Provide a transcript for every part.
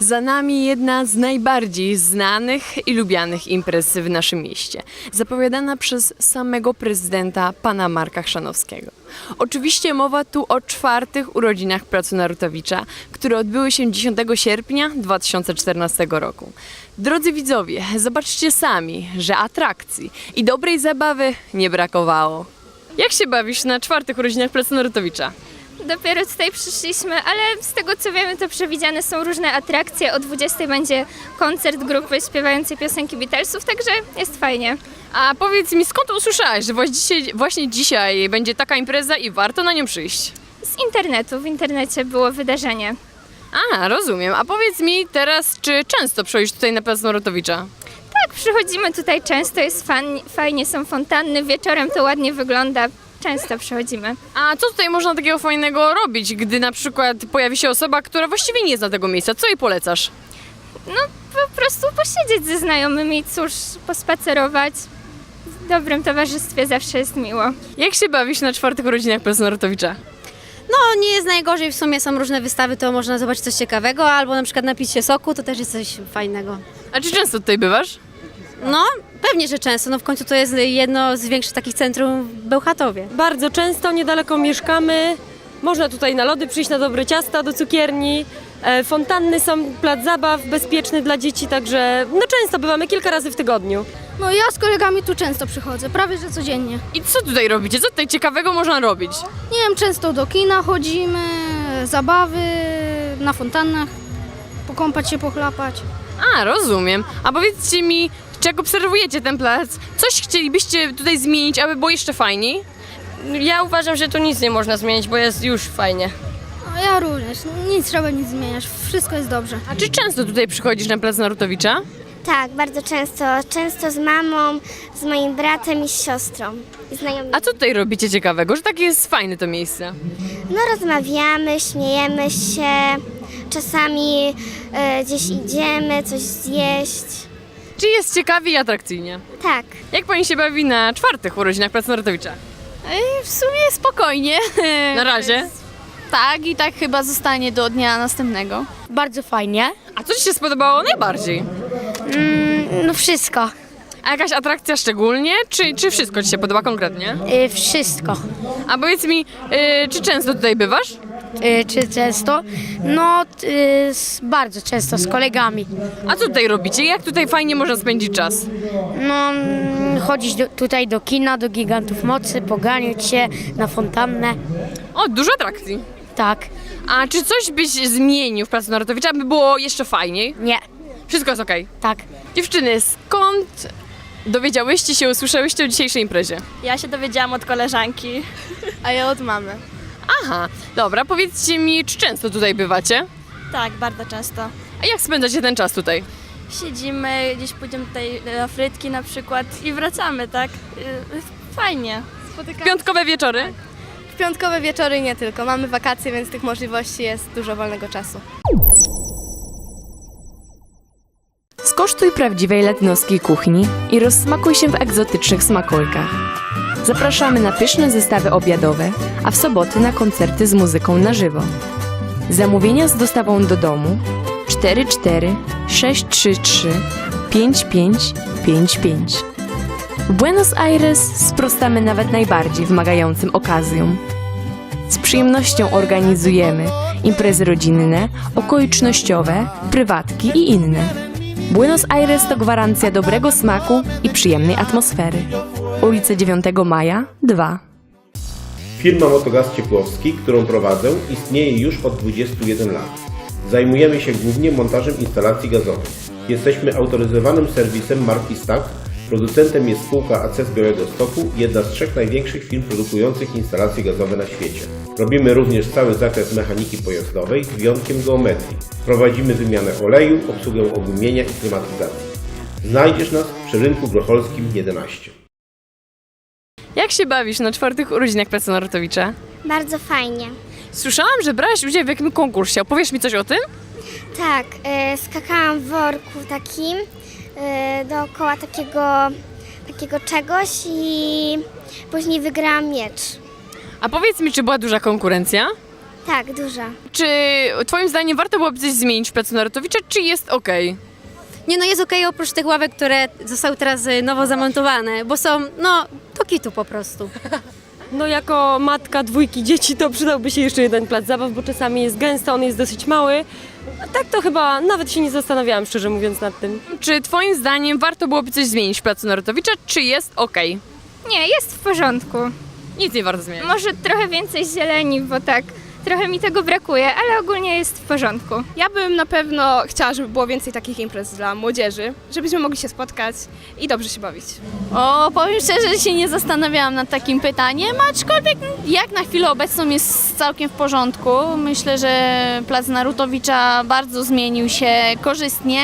Za nami jedna z najbardziej znanych i lubianych imprez w naszym mieście, zapowiadana przez samego prezydenta pana Marka Chrzanowskiego. Oczywiście mowa tu o czwartych urodzinach Placu Narutowicza, które odbyły się 10 sierpnia 2014 roku. Drodzy widzowie, zobaczcie sami, że atrakcji i dobrej zabawy nie brakowało. Jak się bawisz na czwartych urodzinach Placu Narutowicza? Dopiero tutaj przyszliśmy, ale z tego co wiemy, to przewidziane są różne atrakcje. O 20 będzie koncert grupy śpiewającej piosenki Beatlesów, także jest fajnie. A powiedz mi, skąd usłyszałaś, że właśnie dzisiaj, właśnie dzisiaj będzie taka impreza i warto na nią przyjść? Z internetu, w internecie było wydarzenie. A, rozumiem. A powiedz mi teraz, czy często przychodzisz tutaj na Plac Narutowicza? Tak, przychodzimy tutaj często, jest fan, fajnie, są fontanny, wieczorem to ładnie wygląda. Często przychodzimy. A co tutaj można takiego fajnego robić, gdy na przykład pojawi się osoba, która właściwie nie zna tego miejsca? Co jej polecasz? No po prostu posiedzieć ze znajomymi, cóż, pospacerować. W dobrym towarzystwie zawsze jest miło. Jak się bawisz na czwartych urodzinach Placu Narutowicza? No, nie jest najgorzej, w sumie są różne wystawy, to można zobaczyć coś ciekawego, albo na przykład napić się soku, to też jest coś fajnego. A czy często tutaj bywasz? No, pewnie, że często, no w końcu to jest jedno z większych takich centrum w Bełchatowie. Bardzo często, niedaleko mieszkamy. Można tutaj na lody przyjść na dobre ciasta do cukierni. E, Fontanny są, plac zabaw bezpieczny dla dzieci, także no często bywamy kilka razy w tygodniu. No ja z kolegami tu często przychodzę, prawie że codziennie. I co tutaj robicie? Co tutaj ciekawego można robić? Nie wiem, często do kina chodzimy, zabawy na fontannach, pokąpać się, pochlapać. A, rozumiem. A powiedzcie mi, jak obserwujecie ten plac, coś chcielibyście tutaj zmienić, aby było jeszcze fajniej? Ja uważam, że tu nic nie można zmienić, bo jest już fajnie. No ja również, nic trzeba nic zmieniać, wszystko jest dobrze. A czy często tutaj przychodzisz na Plac Narutowicza? Tak, bardzo często. Często z mamą, z moim bratem i z siostrą. I znajomymi. A co tutaj robicie ciekawego, że takie jest fajne to miejsce? No rozmawiamy, śmiejemy się. Czasami e, gdzieś idziemy, coś zjeść. Czy jest ciekawie i atrakcyjnie? Tak. Jak pani się bawi na czwartych urodzinach Placu Narutowicza? W sumie spokojnie. Na razie. Tak, i tak chyba zostanie do dnia następnego. Bardzo fajnie. A co ci się spodobało najbardziej? No wszystko, A jakaś atrakcja szczególnie, czy, czy wszystko ci się podoba konkretnie? y, wszystko. A powiedz mi, y, czy często tutaj bywasz? Y, czy często? No, y, bardzo często, z kolegami. A co tutaj robicie? Jak tutaj fajnie można spędzić czas? No, chodzić tutaj do kina, do Gigantów Mocy, poganiać się na fontannę. O, dużo atrakcji. Tak, A czy coś byś zmienił w Placu Narutowicza, aby było jeszcze fajniej? nie, Wszystko jest okej. tak. Dziewczyny, skąd dowiedziałyście się, usłyszałyście o dzisiejszej imprezie? Ja się dowiedziałam od koleżanki. A ja od mamy. Aha, dobra, powiedzcie mi, czy często tutaj bywacie? Tak, bardzo często. A jak spędzacie ten czas tutaj? Siedzimy, gdzieś pójdziemy tutaj na frytki na przykład i wracamy, tak? Y, Fajnie. Piątkowe wieczory? W piątkowe wieczory nie tylko. Mamy wakacje, więc tych możliwości jest dużo wolnego czasu. Skosztuj prawdziwej latynoskiej kuchni i rozsmakuj się w egzotycznych smakolkach. Zapraszamy na pyszne zestawy obiadowe, a w soboty na koncerty z muzyką na żywo. Zamówienia z dostawą do domu 44 633 5555. W Buenos Aires sprostamy nawet najbardziej wymagającym okazjom. Z przyjemnością organizujemy imprezy rodzinne, okolicznościowe, prywatki i inne. Buenos Aires to gwarancja dobrego smaku i przyjemnej atmosfery. Ulica 9 Maja 2. Firma Motogaz Ciepłowski, którą prowadzę, istnieje już od 21 lat. Zajmujemy się głównie montażem instalacji gazowych. Jesteśmy autoryzowanym serwisem marki Stach. Producentem jest spółka AC z Białego Stoku, jedna z trzech największych firm produkujących instalacje gazowe na świecie. Robimy również cały zakres mechaniki pojazdowej z wyjątkiem geometrii. Prowadzimy wymianę oleju, obsługę ogumienia i klimatyzacji. Znajdziesz nas przy rynku Grocholskim 11. Jak się bawisz na czwartych urodzinach Placu Narutowicza? Bardzo fajnie. Słyszałam, że brałaś udział w jakimś konkursie. Opowiesz mi coś o tym? Tak, e, skakałam w worku takim e, dookoła takiego, takiego czegoś i później wygrałam miecz. A powiedz mi, czy była duża konkurencja? Tak, duża. Czy twoim zdaniem warto byłoby coś zmienić w pracy Narutowicza, czy jest okej? Nie no, jest okej oprócz tych ławek, które zostały teraz y, nowo zamontowane, bo są, no, do kitu po prostu. No jako matka dwójki dzieci to przydałby się jeszcze jeden plac zabaw, bo czasami jest gęsto, on jest dosyć mały. A tak to chyba nawet się nie zastanawiałam, szczerze mówiąc, nad tym. Czy twoim zdaniem warto byłoby coś zmienić w pracy Narutowicza, czy jest okej? Nie, jest w porządku. Nic nie warto zmieniać. Może trochę więcej zieleni, bo tak, trochę mi tego brakuje, ale ogólnie jest w porządku. Ja bym na pewno chciała, żeby było więcej takich imprez dla młodzieży, żebyśmy mogli się spotkać i dobrze się bawić. O, powiem szczerze, że się nie zastanawiałam nad takim pytaniem, aczkolwiek jak na chwilę obecną jest całkiem w porządku. Myślę, że plac Narutowicza bardzo zmienił się korzystnie,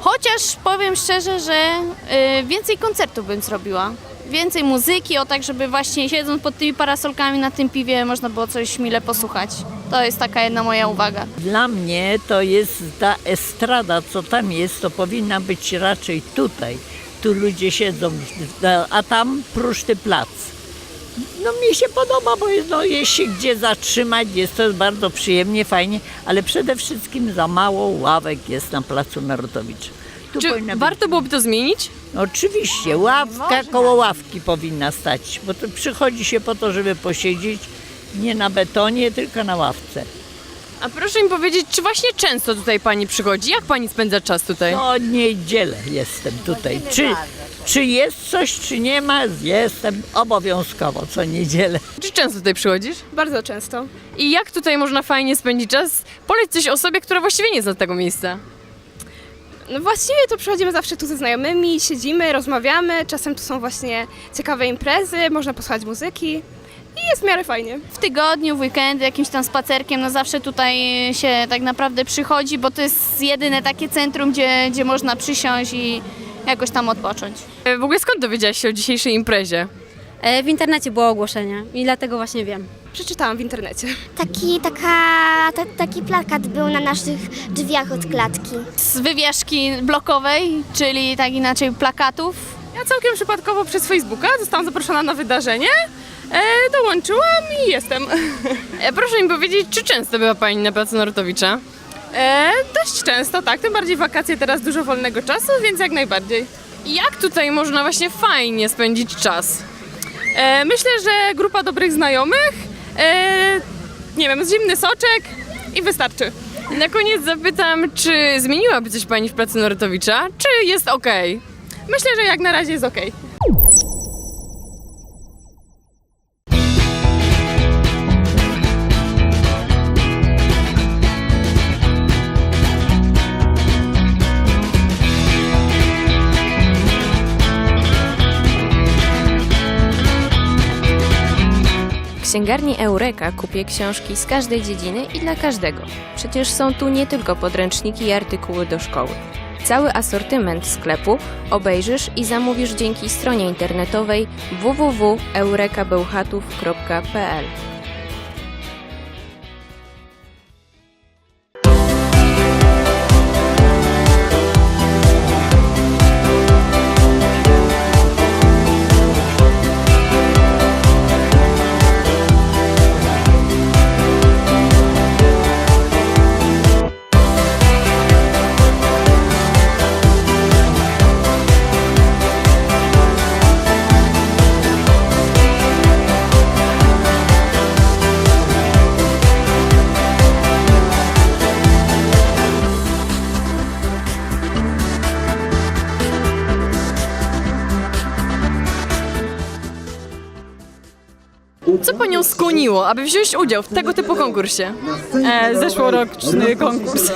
chociaż powiem szczerze, że y, więcej koncertów bym zrobiła. Więcej muzyki, o tak, żeby właśnie siedząc pod tymi parasolkami na tym piwie można było coś mile posłuchać. To jest taka jedna moja uwaga. Dla mnie to jest ta estrada, co tam jest, to powinna być raczej tutaj. Tu ludzie siedzą, a tam pruszty plac. No mi się podoba, bo no, jest się gdzie zatrzymać, jest to bardzo przyjemnie, fajnie, ale przede wszystkim za mało ławek jest na placu Narutowicza. Tu Czy powinna być- warto byłoby to zmienić? Oczywiście, ławka koło ławki powinna stać, bo to przychodzi się po to, żeby posiedzieć nie na betonie, tylko na ławce. A proszę mi powiedzieć, czy właśnie często tutaj pani przychodzi? Jak pani spędza czas tutaj? Co niedzielę jestem tutaj. Czy, czy jest coś, czy nie ma, jestem obowiązkowo co niedzielę. Czy często tutaj przychodzisz? Bardzo często. I jak tutaj można fajnie spędzić czas? Poleć coś osobie, która właściwie nie zna tego miejsca. No właściwie to przychodzimy zawsze tu ze znajomymi, siedzimy, rozmawiamy, czasem tu są właśnie ciekawe imprezy, można posłuchać muzyki i jest w miarę fajnie. w tygodniu, w weekendy, jakimś tam spacerkiem, no zawsze tutaj się tak naprawdę przychodzi, bo to jest jedyne takie centrum, gdzie, gdzie można przysiąść i jakoś tam odpocząć. E, W ogóle skąd dowiedziałaś się o dzisiejszej imprezie? E, W internecie było ogłoszenie i dlatego właśnie wiem. Przeczytałam w internecie. Taki, taka, ta, taki plakat był na naszych drzwiach od klatki. Z wywieszki blokowej, czyli tak inaczej plakatów, Ja całkiem przypadkowo przez Facebooka zostałam zaproszona na wydarzenie, e, dołączyłam i jestem. E, Proszę mi powiedzieć, czy często była pani na placu Narutowicza? E, dość często, tak, tym bardziej wakacje, teraz dużo wolnego czasu, więc jak najbardziej. Jak tutaj można właśnie fajnie spędzić czas? E, myślę, że grupa dobrych znajomych, nie wiem, zimny soczek i wystarczy. Na koniec zapytam, czy zmieniłaby coś pani w pracy Narutowicza, czy jest okej? Myślę, że jak na razie jest ok. Księgarni Eureka kupię książki z każdej dziedziny i dla każdego. Przecież są tu nie tylko podręczniki i artykuły do szkoły. Cały asortyment sklepu obejrzysz i zamówisz dzięki stronie internetowej www.eurekabełchatów.pl. Co panią skłoniło, aby wziąć udział w tego typu konkursie? E, zeszłoroczny konkurs.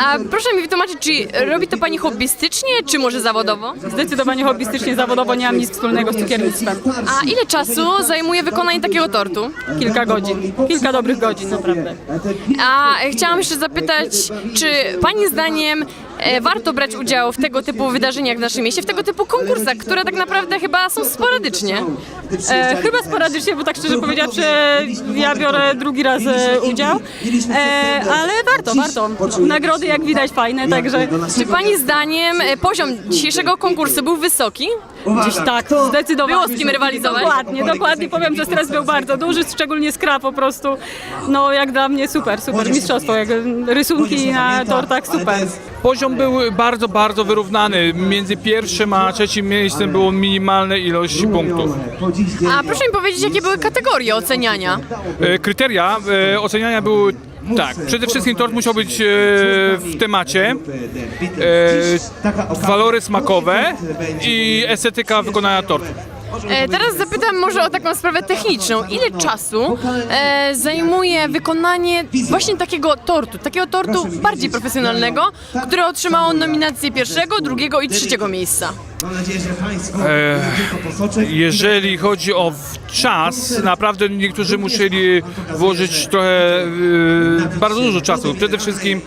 A proszę mi wytłumaczyć, czy robi to pani hobbystycznie, czy może zawodowo? Zdecydowanie hobbystycznie, zawodowo nie mam nic wspólnego z cukiernictwem. A ile czasu zajmuje wykonanie takiego tortu? Kilka godzin, kilka dobrych godzin naprawdę. A chciałam jeszcze zapytać, czy Pani zdaniem e, warto brać udział w tego typu wydarzeniach w naszym mieście, w tego typu konkursach, które tak naprawdę chyba są sporadycznie? E, chyba sporadycznie, bo tak szczerze powiedziawszy, ja biorę drugi raz e, udział, e, ale warto, warto. Nagrody jak widać fajne, także Czy Pani zdaniem e, poziom dzisiejszego konkursu był wysoki? gdzieś tak, zdecydowanie. Było z kim rywalizować? Dokładnie, dokładnie. Powiem, że stres był bardzo duży, szczególnie skra po prostu. No jak dla mnie super, super. Mistrzostwo, jak rysunki na tortach, super. Poziom był bardzo, bardzo wyrównany. Między pierwszym a trzecim miejscem było minimalna ilość punktów. A proszę mi powiedzieć, jakie były kategorie oceniania? E, Kryteria e, oceniania były tak. Przede wszystkim tort musiał być e, w temacie, e, walory smakowe i estetyka wykonania tortu. E, teraz zapytam może o taką sprawę techniczną. Ile czasu e, zajmuje wykonanie właśnie takiego tortu, takiego tortu bardziej profesjonalnego, które otrzymało nominację pierwszego, drugiego i trzeciego miejsca? E, jeżeli chodzi o czas, naprawdę niektórzy musieli włożyć trochę, e, bardzo dużo czasu. Przede wszystkim,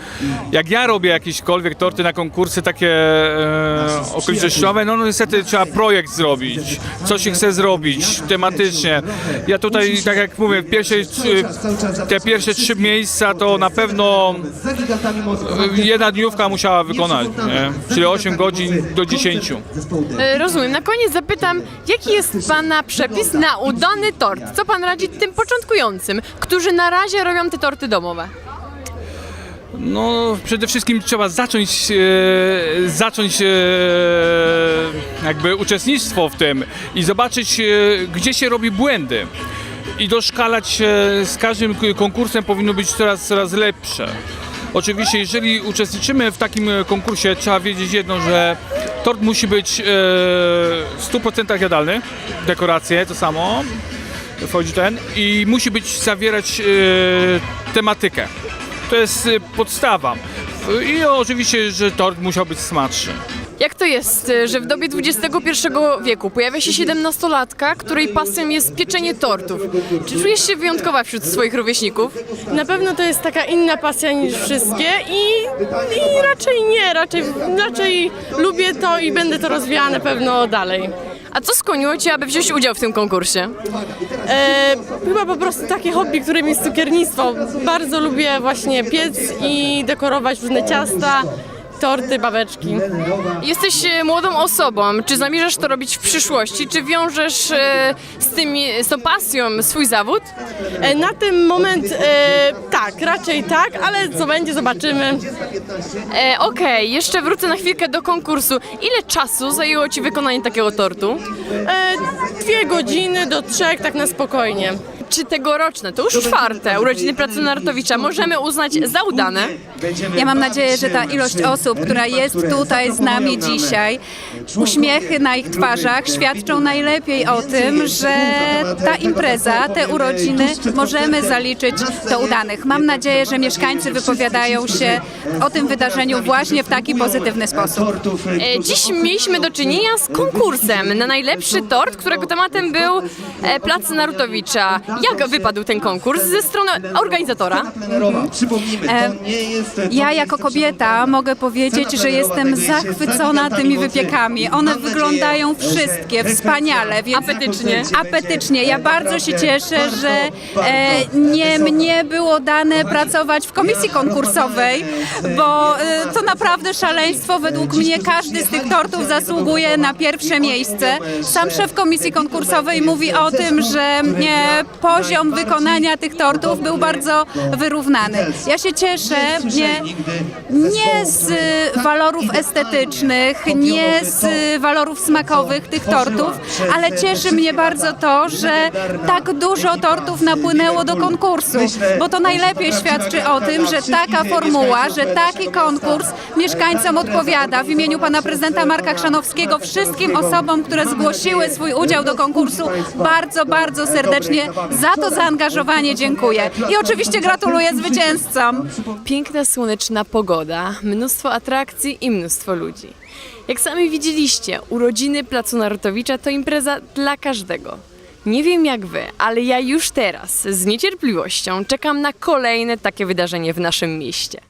jak ja robię jakiekolwiek torty na konkursy takie e, okolicznościowe, no, no niestety trzeba projekt zrobić, co się chce zrobić tematycznie. Ja tutaj, tak jak mówię, pierwsze, te pierwsze trzy miejsca to na pewno jedna dniówka musiała wykonać, nie? czyli 8 godzin do 10. E, rozumiem. Na koniec zapytam, jaki jest Pana przepis na udany tort? Co Pan radzi tym początkującym, którzy na razie robią te torty domowe? No, przede wszystkim trzeba zacząć, e, zacząć e, jakby uczestnictwo w tym i zobaczyć, e, gdzie się robi błędy. I doszkalać się z każdym k- konkursem powinno być coraz, coraz lepsze. Oczywiście, jeżeli uczestniczymy w takim e, konkursie, trzeba wiedzieć jedno, że tort musi być e, w 100% jadalny, dekoracje to samo, wchodzi ten, i musi być zawierać e, tematykę. To jest y, podstawa. I oczywiście, że tort musiał być smaczny. Jak to jest, e, że w dobie XXI wieku pojawia się 17-latka, której pasją jest pieczenie tortów? Czy czujesz się wyjątkowa wśród swoich rówieśników? Na pewno to jest taka inna pasja niż wszystkie i, i raczej nie, raczej, raczej lubię to i będę to rozwijała na pewno dalej. A co skłoniło Cię, aby wziąć udział w tym konkursie? E, chyba po prostu takie hobby, którym jest cukiernictwo. Bardzo lubię właśnie piec i dekorować różne ciasta, torty, babeczki. Jesteś e, młodą osobą. Czy zamierzasz to robić w przyszłości? Czy wiążesz e, z, tymi, z tą pasją swój zawód? E, na ten moment e, tak, raczej tak, ale co będzie zobaczymy. E, Okej, jeszcze wrócę na chwilkę do konkursu. Ile czasu zajęło Ci wykonanie takiego tortu? E, dwie godziny do trzech tak na spokojnie. Czy tegoroczne, to już czwarte urodziny Pracy Nartowicza, możemy uznać za udane? Ja mam nadzieję, że ta ilość osób, która jest tutaj z nami dzisiaj, uśmiechy na ich twarzach świadczą najlepiej o tym, że ta impreza, te urodziny możemy zaliczyć do udanych. Mam nadzieję, że mieszkańcy wypowiadają się o tym wydarzeniu właśnie w taki pozytywny sposób. E, Dziś mieliśmy do czynienia z konkursem na najlepszy tort, którego tematem był e, Plac Narutowicza. Jak wypadł ten konkurs ze strony organizatora? E, Ja jako kobieta mogę powiedzieć, że jestem zachwycona tymi wypiekami. One wyglądają wszystkie wspaniale. Więc Apetycznie. Apetycznie. Ja bardzo się cieszę, że e, nie mnie było dane pracować w komisji konkursowej, bo e, to naprawdę szaleństwo. Według mnie każdy z tych tortów zasługuje na pierwsze miejsce. Sam szef komisji konkursowej mówi o tym, że e, poziom wykonania tych tortów był bardzo wyrównany. Ja się cieszę nie, nie z walorów estetycznych, nie z walorów smakowych tych tortów, ale cieszy mnie bardzo to, że tak dużo tortów napłynęło do konkursu, bo to najlepiej świadczy o tym, że taka formuła, że taki konkurs mieszkańcom odpowiada. W imieniu pana prezydenta Marka Chrzanowskiego wszystkim osobom, które zgłosiły swój udział do konkursu, bardzo, bardzo serdecznie za to zaangażowanie dziękuję. I oczywiście gratuluję zwycięzcom. Piękna, słoneczna pogoda, mnóstwo atrakcji i mnóstwo ludzi. Jak sami widzieliście, urodziny Placu Narutowicza to impreza dla każdego. Nie wiem jak wy, ale ja już teraz z niecierpliwością czekam na kolejne takie wydarzenie w naszym mieście.